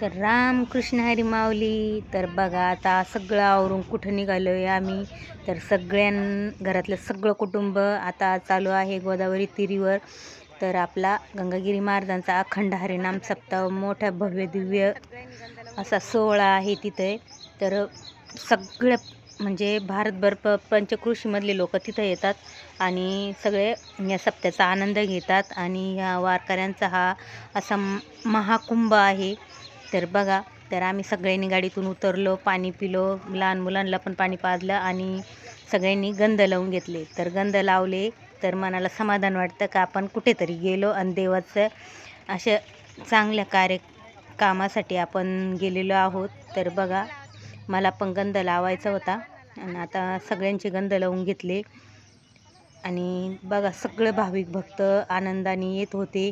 तर रामकृष्ण हरी माऊली. तर बघा आता सगळं आवरून कुठं निघालो आहे आम्ही. तर सगळ्यां घरातलं सगळं कुटुंब आता चालू आहे गोदावरी तिरीवर. तर आपला गंगागिरी महाराजांचा अखंड हरिनाम सप्ताह मोठ्या भव्य दिव्य असा सोहळा आहे तिथे. तर सगळं म्हणजे भारतभर प पंचकृषीमधले लोक तिथं येतात आणि सगळे या सप्त्याचा आनंद घेतात. आणि ह्या वारकऱ्यांचा हा असा महाकुंभ आहे. तर बघा तर आम्ही सगळ्यांनी गाडीतून उतरलो पाणी पिलो लहान मुलांना पण पाणी पाजलं आणि सगळ्यांनी गंध लावून घेतले. तर गंध लावले तर मनाला समाधान वाटतं का आपण कुठेतरी गेलो आणि देवाचं अशा चांगल्या कार्य कामासाठी आपण गेलेलो आहोत. तर बघा मला पण गंध लावायचा होता आणि आता सगळ्यांचे गंध लावून घेतले. आणि बघा सगळे भाविक भक्त आनंदाने येत होते.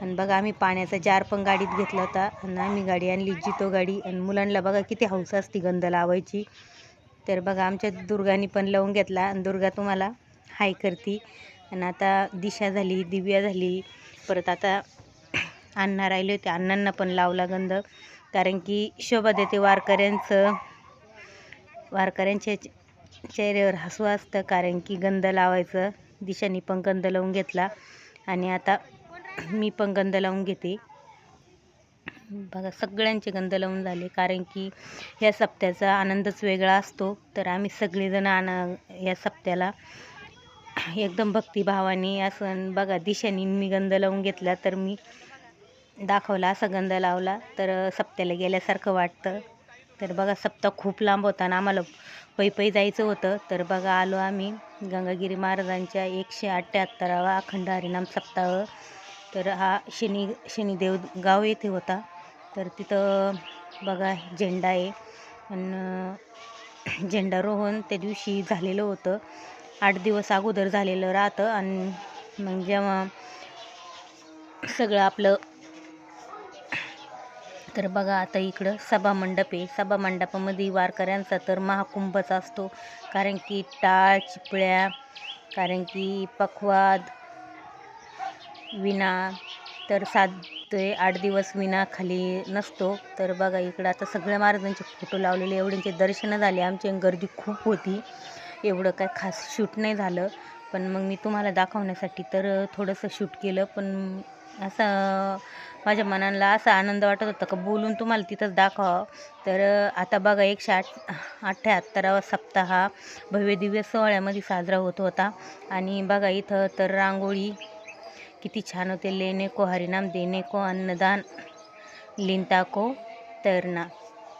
आणि बघा आम्ही पाण्याचा जार पण गाडीत घेतला होता. आणि आम्ही गाडी आणली जितो गाडी. आणि मुलांना बघा किती हौस असते गंध लावायची. तर बघा आमच्या दुर्गाने पण लावून घेतला. आणि दुर्गा तुम्हाला हाय करती. आणि आता दिशा झाली दिव्या झाली. परत आता अण्णा राहिले होते. अण्णांना पण लावला गंध. कारण की शोभा देते वारकऱ्यांचं. वारकऱ्यांच्या चेहऱ्यावर हसू असतं कारण की गंध लावायचं. दिशानी पण गंध लावून घेतला. आणि आता मी पण गंध लावून घेते. बघा सगळ्यांचे गंध लावून झाले. कारण की या सप्त्याचा आनंदच वेगळा असतो. तर आम्ही सगळेजण आना या सप्त्याला. एकदम भक्तिभावाने असं बघा दिशाने मी गंध लावून घेतला तर मी दाखवला असा गंध लावला. तर सप्त्याला गेल्यासारखं वाटतं. तर बघा सप्ता खूप लांब होता आणि आम्हाला. पै पै जायचं होतं. तर बघा आलो आम्ही गंगागिरी महाराजांच्या एकशे अठ्ठ्याहत्तरावा अखंड हरिनाम सप्ताह. तर हा शनी शनिदेव गाव येथे होता. तर तिथं बघा झेंडा आहे. आणि झेंडारोहण त्या दिवशी झालेलं होतं. आठ दिवस अगोदर झालेलं राहतं. आणि मग जेव्हा सगळं आपलं तर बघा आता इकडं सभामंडप आहे. सभामंडपामध्ये वारकऱ्यांचा तर महाकुंभच असतो. कारण की टाळ चिपळ्या कारण की पखवाद विणा तर सात ते आठ दिवस विणा खाली नसतो. तर बघा इकडं आता सगळ्या महाराजांचे फोटो लावलेले एवढ्यांचे दर्शनं झाले आमची गर्दी खूप होती. एवढं काय खास शूट नाही झालं. पण मग मी तुम्हाला दाखवण्यासाठी तर थोडंसं शूट केलं. पण असं माझ्या मनाला असा आनंद वाटत होता का बोलून तुम्हाला तिथंच दाखवावं तर आता बघा एकशे आठ अठ्ठ्याहत्तरावा सप्ताह भव्य दिव्य सोहळ्यामध्ये साजरा होत होता. आणि बघा इथं तर रांगोळी किती छान होते. लेने को हरिनाम देने को अन्नदान लिंता को तरना.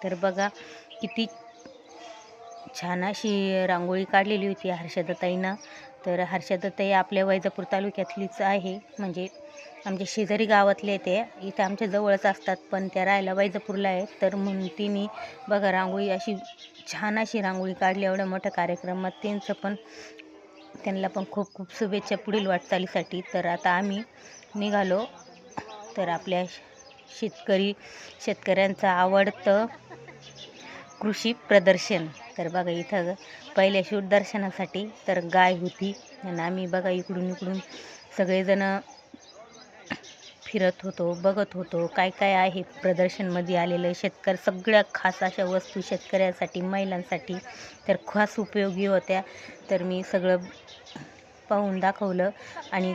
तर बघा किती छान अशी रांगोळी काढलेली होती हर्षदताईनं तर हर्षदताई आपल्या वैजापूर तालुक्यातलीच आहे. म्हणजे आमच्या शेजारी गावातले ते. इथं आमच्या जवळच असतात पण त्या राहायला वैजापूरला आहेत. तर म्हणून तिने बघा रांगोळी अशी छान अशी रांगोळी काढली एवढ्या मोठ्या कार्यक्रमात. त्यांचं पण त्यांना पण खूप खूप शुभेच्छा पुढील वाटचालीसाठी. तर आता आम्ही निघालो. तर आपल्या शेतकरी शेतकऱ्यांचं आवडतं कृषी प्रदर्शन. तर बघा इथं पहिल्या शूट दर्शनासाठी तर गाय होती. आणि आम्ही बघा इकडून इकडून सगळेजणं फिरत होतो बघत होतो काय काय आहे प्रदर्शनमध्ये आलेलं शेतकरी सगळ्या खास अशा वस्तू शेतकऱ्यासाठी महिलांसाठी तर खास उपयोगी होत्या. तर मी सगळं पाहून दाखवलं आणि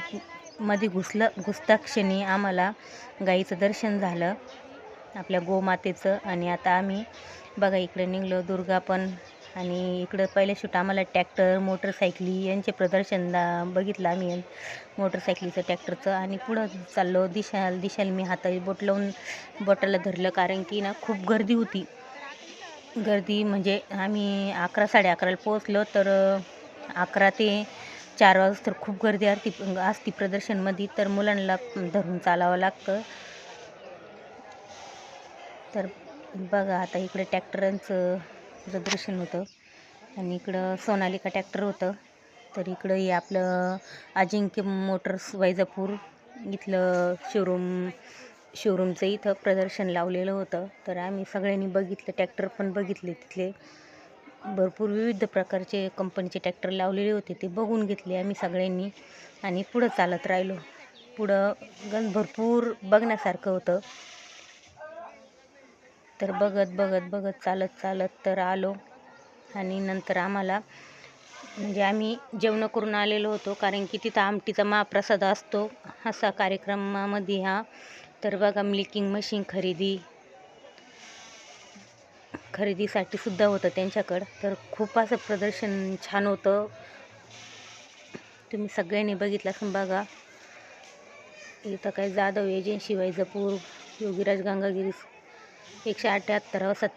मध्ये घुसलं घुसताक्षणी आम्हाला गाईचं दर्शन झालं आपल्या गोमातेचं. आणि आता आम्ही बघा इकडे निघलो दुर्गा पण आणि इकडं पहिल्या शूट आम्हाला ट्रॅक्टर मोटरसायकली यांचे प्रदर्शन दा बघितलं आम्ही. मोटरसायकलीचं ट्रॅक्टरचं. आणि पुढं चाललो दिशाल दिशाला मी हाताची बोट लावून बोटाला धरलं. कारण की ना खूप गर्दी होती. गर्दी म्हणजे आम्ही अकरा साडे अकराला पोहोचलो तर अकरा ते चार वाजता तर खूप गर्दी असती असती प्रदर्शनमध्ये. तर मुलांना धरून चालावं लागतं. तर बघा आता इकडे ट्रॅक्टरांचं प्रदर्शन होतं. आणि इकडं सोनालिका ट्रॅक्टर होतं. तर इकडं हे आपलं अजिंक्य मोटर्स वैजापूर इथलं शोरूम शोरूमचं इथं प्रदर्शन लावलेलं होतं. तर आम्ही सगळ्यांनी बघितलं ट्रॅक्टर पण बघितले तिथले. भरपूर विविध प्रकारचे कंपनीचे ट्रॅक्टर लावलेले होते ते बघून घेतले आम्ही सगळ्यांनी. आणि पुढं चालत राहिलो. पुढं गण भरपूर बघण्यासारखं होतं. तर बघत बघत बघत चालत चालत तर आलो. आणि नंतर आम्हाला म्हणजे आम्ही जेवण करून आलेलो होतो कारण की तिथं आमटीचा महाप्रसाद असतो. असा कार्यक्रमामध्ये हा. तर बघा मिल्किंग मशीन खरेदी खरेदीसाठी सुद्धा होतं त्यांच्याकडं. तर खूप असं प्रदर्शन छान होतं. तुम्ही सगळ्यांनी बघितलं असून बघा. इथं काय जाधव एजन्सी वैजापूर योगीराज गंगागिरी एकशे अठ्ठ्याहत्तर सत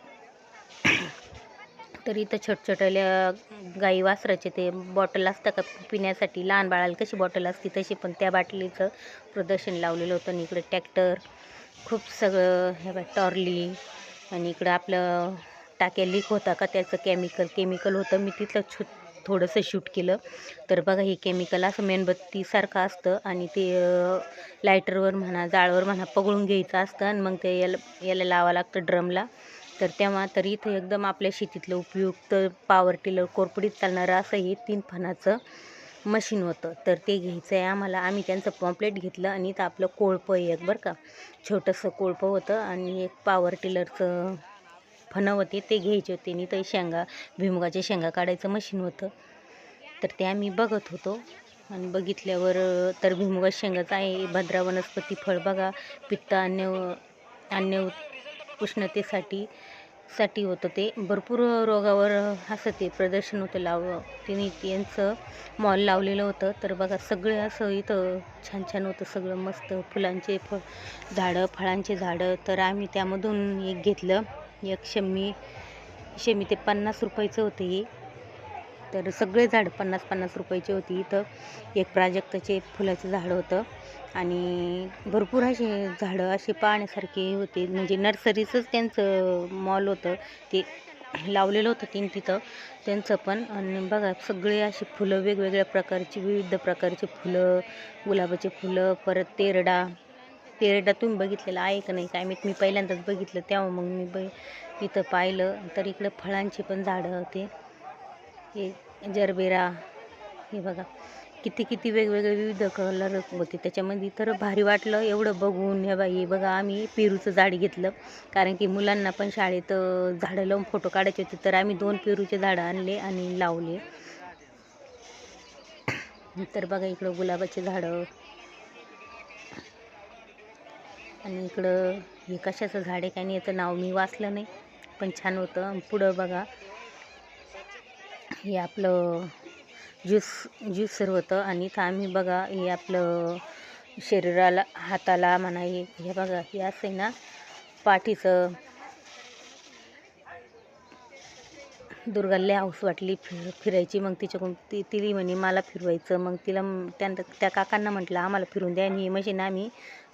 तर इथं छोटछोट्याल्या गाई वासराचे ते बॉटल असतं का पिण्यासाठी लहान बाळाला कशी बॉटल असते तशी पण त्या बाटलीचं प्रदर्शन लावलेलं होतं. आणि इकडे ट्रॅक्टर खूप सगळं हे बघ टॉर्ली आणि इकडं आपलं टाक्या लीक होता का त्याचं केमिकल केमिकल होतं. मी तिथलं छो थोडंसं शूट केलं. तर बघा हे केमिकल असं मेणबत्तीसारखं असतं आणि ते लायटरवर म्हणा जाळवर म्हणा पगळून घ्यायचं असतं आणि मग ते याला याला लावावं लागतं ड्रमला तर तेव्हा तर इथं एकदम आपल्या शेतीतलं उपयुक्त पावर टिलर कोरपडीत चालणारं असं हे तीन फणाचं मशीन होतं. तर ते घ्यायचं आहे आम्हाला. आम्ही त्यांचं पॉम्पलेट घेतलं आणि इथं आपलं कोळपं एक बरं का छोटंसं कोळपं होतं आणि एक पावर टिलरचं फणं होते ते घ्यायचे होते. आणि ते शेंगा भिमुगाच्या शेंगा काढायचं मशीन होतं. तर ते आम्ही बघत होतो. आणि बघितल्यावर तर भिमुगा शेंगाच आहे भद्रा वनस्पती फळ बघा. पित्त अन्य अन्य उष्णतेसाठी साठी होतं ते. भरपूर रोगावर असं ते प्रदर्शन होतं लाव तिने त्यांचं मॉल लावलेलं होतं. तर बघा सगळं असं इथं छान छान होतं. सगळं मस्त फुलांचे फ झाडं फळांचे झाडं. तर आम्ही त्यामधून एक घेतलं. एक शमी शमी ते पन्नास रुपयाचं होतं हे. तर सगळे झाड पन्नास पन्नास रुपयाचे होती इथं. एक प्राजक्ताचे फुलाचं झाड होतं. आणि भरपूर असे झाडं असे पाहण्यासारखे होते. म्हणजे नर्सरीचंच त्यांचं मॉल होतं. ते लावलेलं होतं तीन तिथं. त्यांचं पण. आणि बघा सगळे असे फुलं वेगवेगळ्या प्रकारची विविध प्रकारचे फुलं गुलाबाचे फुलं परत तेरडा तेरडा तुम्ही बघितलेलं आहे का नाही काय मी मी पहिल्यांदाच बघितलं तेव्हा मग मी ब इथं पाहिलं. तर इकडं फळांची पण झाडं होते. हे जरबेरा हे बघा. किती किती वेगवेगळे विविध कलर होते. त्याच्यामध्ये तर भारी वाटलं एवढं बघून. हे बाई बघा आम्ही पेरूचं झाड घेतलं. कारण की मुलांना पण शाळेत झाडं लावून फोटो काढायचे होते. तर आम्ही दोन पेरूचे झाडं आणले आणि लावले. तर बघा इकडं गुलाबाचे झाडं. आणि इकडं हे कशाचं झाड आहे काय नाही याचं नाव मी वाचलं नाही पण छान होतं. पुढं बघा हे आपलं ज्यूस ज्यूसर होतं. आणि इथं आम्ही बघा हे आपलं शरीराला हाताला म्हणा हे हे बघा हे असं आहे ना पाठीचं दुर्गाला हाऊस वाटली फिर फिरायची. मग तिच्याकडून ती तिली म्हणे मला फिरवायचं. मग तिला त्या त्या काकांना म्हटलं आम्हाला फिरून द्या. आणि ही मशीन आम्ही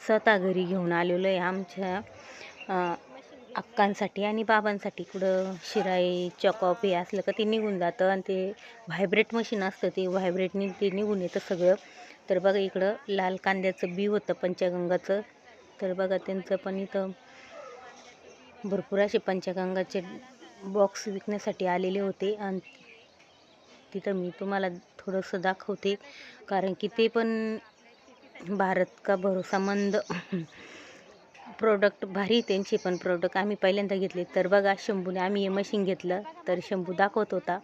स्वतः घरी घेऊन आलेलो आहे आमच्या अक्कांसाठी आणि बाबांसाठी. कुठं शिराई चॉकअप हे असलं का ते निघून जातं आणि ते व्हायब्रेट मशीन असतं ते व्हायब्रेटने ते निघून येतं सगळं. तर बघा इकडं लाल कांद्याचं बी होतं पंचगंगाचं. तर बघा त्यांचं पण इथं भरपूर असे पंचगंगाचे बॉक्स विकण्यासाठी आलेले होते आणि तिथं मी तुम्हाला थोडंसं दाखवते. कारण की ते पण भारत का भरोसामंद प्रोडक्ट भारी त्यांचे पण प्रोडक्ट आम्ही पहिल्यांदा घेतले. तर बघा शंभूने आम्ही हे मशीन घेतलं तर शंभू दाखवत होता.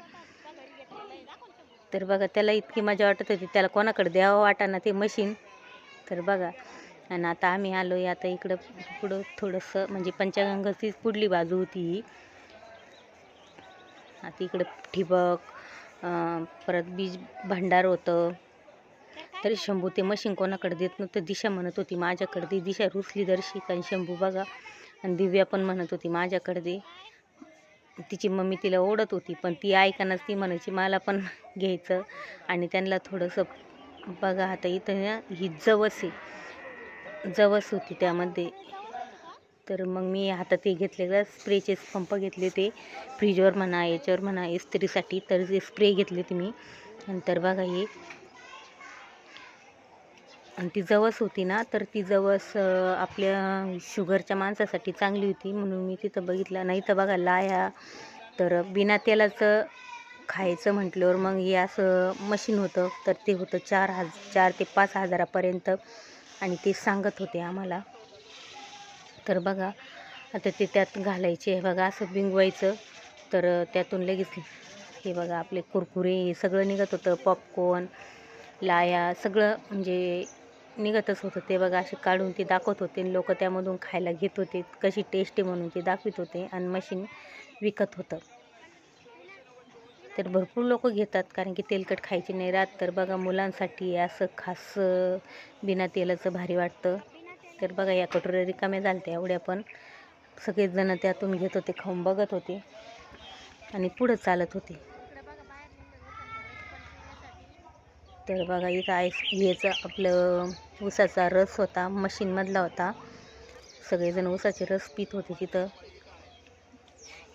तर बघा त्याला इतकी मजा वाटत होती. त्याला कोणाकडे द्यावं वाटाना ते मशीन तर बघा आणि आता आम्ही आलो आहे आता इकडं पुढं थोडंसं म्हणजे पंचगंगाचीच पुढली बाजू होती ही. आता इकडं ठिबक परत बीज भांडार होतं. तरी शंभू ते मशीन कोणाकडे देत नव्हतं दिशा म्हणत होती माझ्याकडे दे. दिशा रुसली दर्शिक आणि शंभू बघा. आणि दिव्या पण म्हणत होती माझ्याकडे दे. तिची मम्मी तिला ओढत होती पण ती ऐकानच ती म्हणायची मला पण घ्यायचं. आणि त्यांना थोडंसं बघा आता इथं ही जवस आहे. जवस होती त्यामध्ये. तर मग मी हातात ते घेतलेलं स्प्रेचे पंप घेतले ते फ्रीजवर म्हणा याच्यावर म्हणा इस्त्रीसाठी. तर ते स्प्रे घेतले ते मी. नंतर बघा हे. आणि ती जवस होती ना तर ती जवस आपल्या शुगरच्या माणसासाठी चांगली होती म्हणून मी तिथं बघितलं. नाही तर बघा लाया. तर बिना तेलाचं खायचं म्हटल्यावर मग हे असं मशीन होतं. तर ते होतं चार हज चार ते पाच हजारापर्यंत. आणि ते सांगत होते आम्हाला. तर बघा. आता ते त्यात घालायचे हे बघा असं बिंगवायचं तर त्यातून लगेच हे बघा आपले कुरकुरे हे सगळं निघत होतं. पॉपकॉर्न लाया सगळं म्हणजे निघतच होतं. ते बघा असे काढून ते दाखवत होते. लोक त्यामधून खायला घेत होते. कशी टेस्टी म्हणून ते दाखवित होते. आणि मशीन विकत होतं. तर भरपूर लोक घेतात. कारण की तेलकट खायची नाही राहत. तर बघा मुलांसाठी असं खास बिना तेलाचं भारी वाटतं. तर बघा या कटोऱ्या रिकाम्या झालत्या एवढ्या पण. सगळेजणं त्यातून घेत होते खाऊन बघत होते आणि पुढं चालत होते. तर बघा इथं आईस याचं आपलं ऊसाचा रस होता मशीनमधला होता. सगळेजण ऊसाचे रस पित होते तिथं.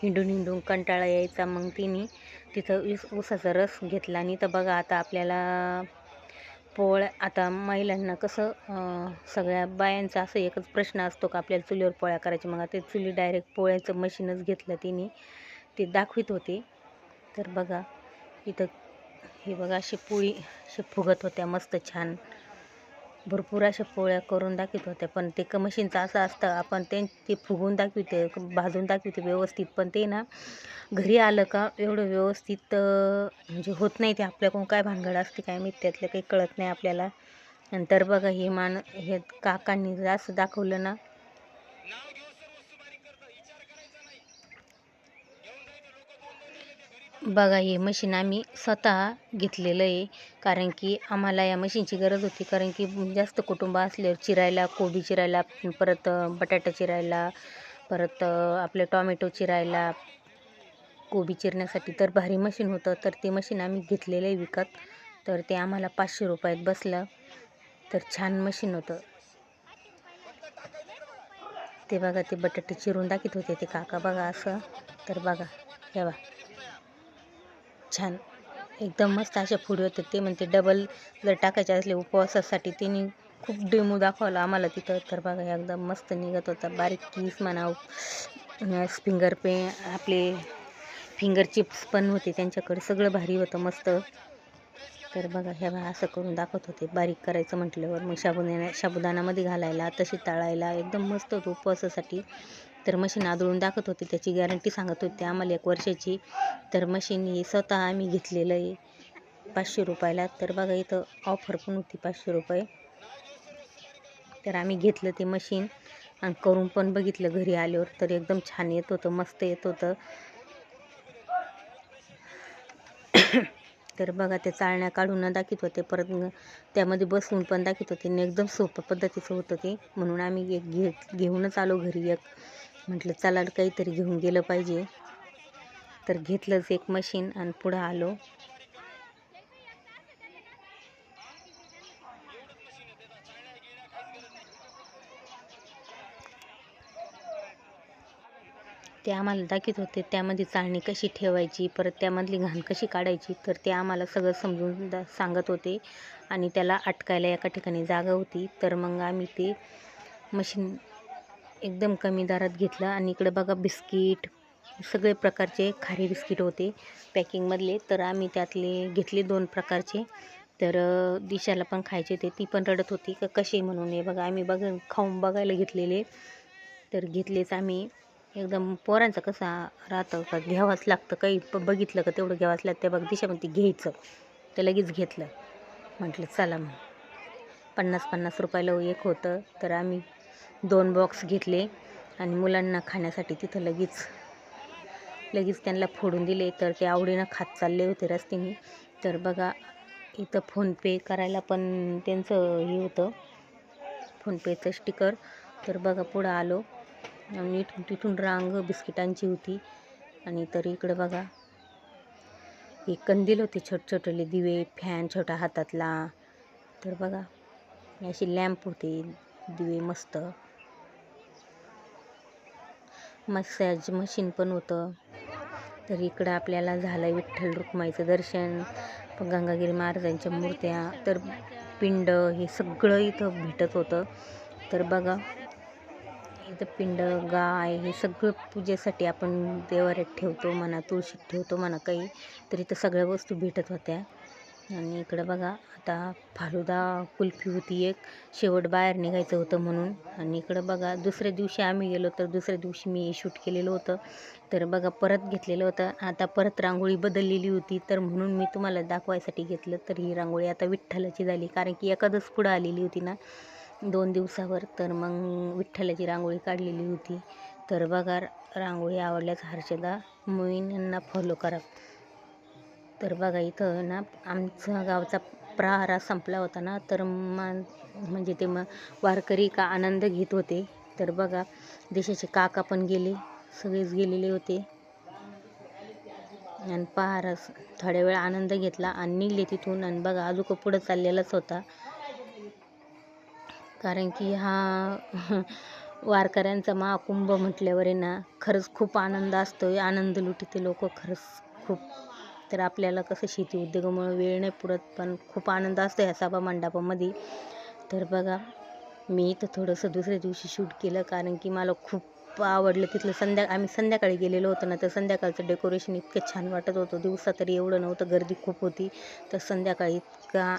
हिंडून हिंडून कंटाळा यायचा मग तिने. तिथं ऊस ऊसाचा रस घेतला आणि तर बघा आता आपल्याला पोळ्या आता महिलांना कसं सगळ्या बायांचा असं एकच प्रश्न असतो का आपल्याला चुलीवर पोळ्या करायची मग आता चुली डायरेक्ट पोळ्याचं मशीनच घेतलं तिने. ते दाखवित होते. तर बघा इथं हे बघा अशी पोळी अशी फुगत होत्या मस्त छान. भरपूर अशा पोळ्या करून दाखवत होत्या पण ते क मशीनचं असं असतं आपण ते ते फुगून दाखवते भाजून दाखवते व्यवस्थित. पण ते ना घरी आलं का एवढं व्यवस्थित म्हणजे होत नाही ते आपल्याकडून काय भानगड असते काय माहीत त्यातलं काही कळत नाही आपल्याला. नंतर बघा हे मान हे काकांनी जास्त असं दाखवलं ना बघा हे मशीन आम्ही स्वतः घेतलेलं आहे. कारण की आम्हाला या मशीनची गरज होती. कारण की जास्त कुटुंब असल्यावर चिरायला कोबी चिरायला परत बटाटा चिरायला परत आपलं टॉमॅटो चिरायला कोबी चिरण्यासाठी तर भारी मशीन होतं. तर ते मशीन आम्ही घेतलेलं आहे विकत. तर ते आम्हाला पाचशे रुपयात बसलं. तर छान मशीन होतं. ते बघा ते बटाटे चिरून दाखवत होते ते काका. बघा असं. तर बघा हे बघा. छान. एकदम मस्त अशा फुडी होते ते म्हणते डबल जर टाकायचे असले उपवासासाठी त्यांनी खूप डेमो दाखवला आम्हाला तिथं. तर बघा एकदम मस्त निघत होता. बारीक किस म्हणा फिंगर पे आपले फिंगर चिप्स पण होते त्यांच्याकडे. सगळं भारी होतं मस्त. तर बघा ह्या असं करून दाखवत होते. बारीक करायचं म्हटल्यावर मग शाबुदाना शाबुदानामध्ये घालायला तशी तळायला एकदम मस्त होतं उपवासासाठी. तर मशीन आदळून दाखवत होती. त्याची गॅरंटी सांगत होती. आम्हाला एक वर्षाची. तर मशीन ही स्वतः आम्ही घेतलेलं आहे. पाचशे रुपयाला. तर बघा इथं ऑफर पण होती पाचशे रुपये. तर आम्ही घेतलं ते मशीन. आणि करून पण बघितलं घरी आल्यावर. तर एकदम छान येत होतं. मस्त येत होतं. तर बघा ते चाळण्या काढून दाखवत होते. परत त्यामध्ये बसवून पण दाखवत होते. आणि एकदम सोपं पद्धतीचं होतं ते. म्हणून आम्ही एक घे घेऊनच आलो घरी एक. म्हटलं चला काहीतरी घेऊन गेलं पाहिजे. तर घेतलंच एक मशीन आणि पुढं आलो. ते आम्हाला दाखवत होते त्यामध्ये चाळणी कशी ठेवायची परत त्यामधली घाण कशी काढायची तर ते आम्हाला सगळं समजून दा सांगत होते. आणि त्याला अटकायला एका ठिकाणी जागा होती. तर मग आम्ही ते मशीन एकदम कमी दरात घेतलं आणि इकडे बघा बिस्किट सगळे प्रकारचे खारी बिस्किट होते पॅकिंगमधले. तर आम्ही त्यातले घेतले दोन प्रकारचे. तर दिशाला पण खायचे होते. ती पण रडत होती. का कसे म्हणून हे बघा आम्ही बघ खाऊन बघायला घेतलेले. तर घेतलेच आम्ही. एकदम पोरांचं कसा राहतं का घ्यावंच लागतं. काही बघितलं का तेवढं घ्यावंच लागतं. ते बघ दिशा म्हणते घ्यायचं. तर लगेच घेतलं. म्हटलं चला मग. पन्नास पन्नास रुपयाला एक होतं. तर आम्ही दोन बॉक्स घेतले आणि मुलांना खाण्यासाठी तिथं लगेच लगेच त्यांना फोडून दिले. तर ते आवडीनं खात चालले होते रस्त्याने. तर बघा इथं फोनपे करायला पण त्यांचं हे होतं. फोनपेचं स्टिकर. तर बघा पुढं आलो. आणि इथून तिथून रांग बिस्किटांची होती. आणि तर इकडे बघा हे कंदील होते छोटे छोटेले दिवे फॅन छोटा हातातला. तर बघा अशी लॅम्प होती. दिवे मस्त. मसाज मशीन पण होतं. तर इकडं आपल्याला झालं विठ्ठल रुक्माईचं दर्शन. गंगागिरी महाराजांच्या मूर्त्या तर पिंड हे सगळं इथं भेटत होतं. तर बघा इथं पिंड गाय हे सगळं पूजेसाठी आपण देवाऱ्यात ठेवतो म्हणा तुळशीत ठेवतो म्हणा काही तर इथं सगळ्या वस्तू भेटत होत्या. आणि इकडं बघा आता फालुदा कुल्फी होती एक. शेवट बाहेर निघायचं होतं म्हणून. आणि इकडं बघा दुसऱ्या दिवशी आम्ही गेलो तर दुसऱ्या दिवशी मी शूट केलेलं होतं. तर बघा परत घेतलेलं होतं. आता परत रांगोळी बदललेली होती. तर म्हणून मी तुम्हाला दाखवायसाठी घेतलं. तर ही रांगोळी आता विठ्ठलाची झाली. कारण की एखादच पुढं आलेली होती ना दोन दिवसावर. तर मग विठ्ठलाची रांगोळी काढलेली होती. तर बघा रांगोळी आवडल्यास हर्षदा मोईन यांना फॉलो करा. तर बघा इथं ना आमचा गावचा प्रहारा संपला होता ना तर मा म्हणजे ते मग वारकरी का आनंद घेत होते. तर बघा देशाचे काका पण गेले सगळेच गेलेले होते. आणि पहारा थोड्या वेळ आनंद घेतला आणि निघले तिथून आणि बघा अजून पुढं चाललेलाच होता. कारण की हा वारकऱ्यांचा महाकुंभ म्हटल्यावर आहे ना खरंच खूप आनंद असतो आनंद लुटीते लोक खरंच खूप तर आपल्याला कसं शेती उद्योगामुळे वेळ नाही पुरत पण खूप आनंद असतो ह्या सभा मंडपामध्ये. तर बघा मी इथं थोडंसं दुसऱ्या दिवशी शूट केलं कारण की मला खूप आवडलं तिथलं संध्या आम्ही संध्याकाळी गेलेलो होतो ना तर संध्याकाळचं डेकोरेशन इतकं छान वाटत होतं. दिवसा तरी एवढं नव्हतं गर्दी खूप होती. तर संध्याकाळी इतका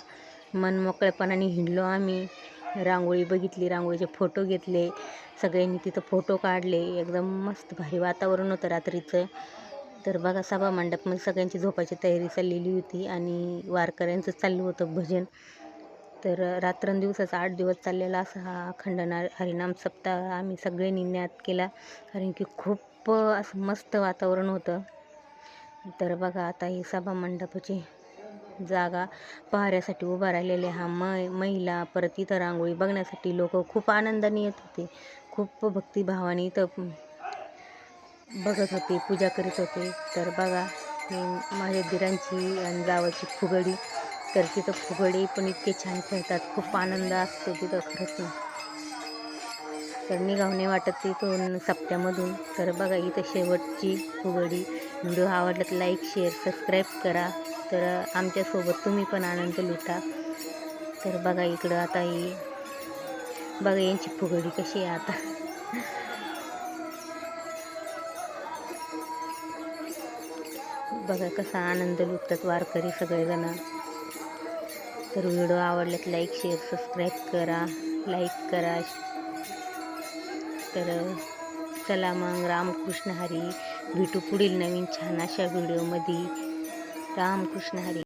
मनमोकळेपणाने हिंडलो आम्ही. रांगोळी बघितली रांगोळीचे फोटो घेतले. सगळ्यांनी तिथं फोटो काढले. एकदम मस्त भारी वातावरण होतं रात्रीचं. तर बघा सभा मंडपमध्ये सगळ्यांची झोपायची तयारी चाललेली होती आणि वारकऱ्यांचं चाललं होतं भजन. तर रात्रंदिवसाचा आठ दिवस चाललेला असा हा खंडना हरिनाम सप्ताह आम्ही सगळ्यांनी ज्ञात केला. कारण की खूप असं मस्त वातावरण होतं. तर बघा आता ही सभा मंडपाची जागा पहाऱ्यासाठी उभा राहिलेले हा मै महिला परत इथं रांगोळी बघण्यासाठी लोक खूप आनंदाने येत होते. खूप भक्तिभावाने इथं बघत होते पूजा करीत होते. तर बघा माझ्या दिरांची आणि जावाची फुगडी. तर तिथं फुगडी पण इतके छान खेळतात. खूप आनंद असतो तिथं खरंच. तर निघावणे वाटत तिथून सप्त्यामधून. तर बघा इथं शेवटची फुगडी. व्हिडिओ आवडला तर लाईक शेअर सबस्क्राईब करा. तर आमच्यासोबत तुम्ही पण आनंद लुटा. तर बघा इकडं आता ही बघा यांची फुगडी कशी आहे आता. बघा कसा आनंद लुटतात वारकरी सगळेजण. तर व्हिडिओ आवडल्यात लाईक शेअर सबस्क्राईब करा लाईक करा. तर चला मग रामकृष्ण हरी भेटू पुढील नवीन छान अशा व्हिडिओमध्ये रामकृष्ण हरी.